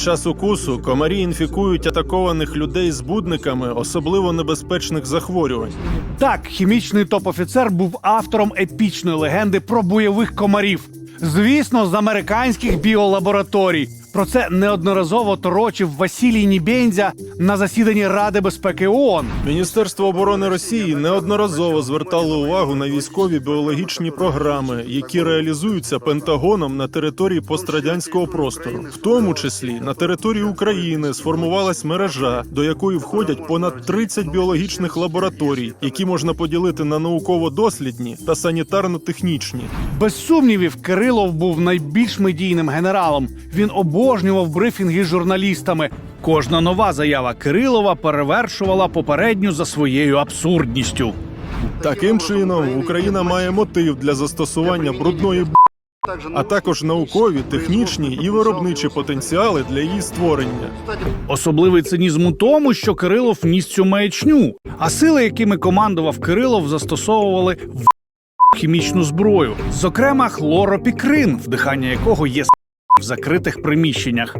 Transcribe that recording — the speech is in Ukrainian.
Під час укусу комарі інфікують атакованих людей збудниками особливо небезпечних захворювань. Так, хімічний топ-офіцер був автором епічної легенди про бойових комарів. Звісно, з американських біолабораторій. Про це неодноразово торочив Василій Нібензя на засіданні Ради безпеки ООН. Міністерство оборони Росії неодноразово звертало увагу на військові біологічні програми, які реалізуються Пентагоном на території пострадянського простору, в тому числі на території України сформувалась мережа, до якої входять понад 30 біологічних лабораторій, які можна поділити на науково-дослідні та санітарно-технічні. Без сумнівів, Кирилов був найбільш медійним генералом. Він обожнював брифінги з журналістами. Кожна нова заява Кирилова перевершувала попередню за своєю абсурдністю. Таким чином, Україна має мотив для застосування брудної б***, а також наукові, технічні і виробничі потенціали для її створення. Особливий цинізм у тому, що Кирилов ніс цю маячню, а сили, якими командував Кирилов, застосовували в хімічну зброю, зокрема хлоропікрин, вдихання якого є в закритих приміщеннях.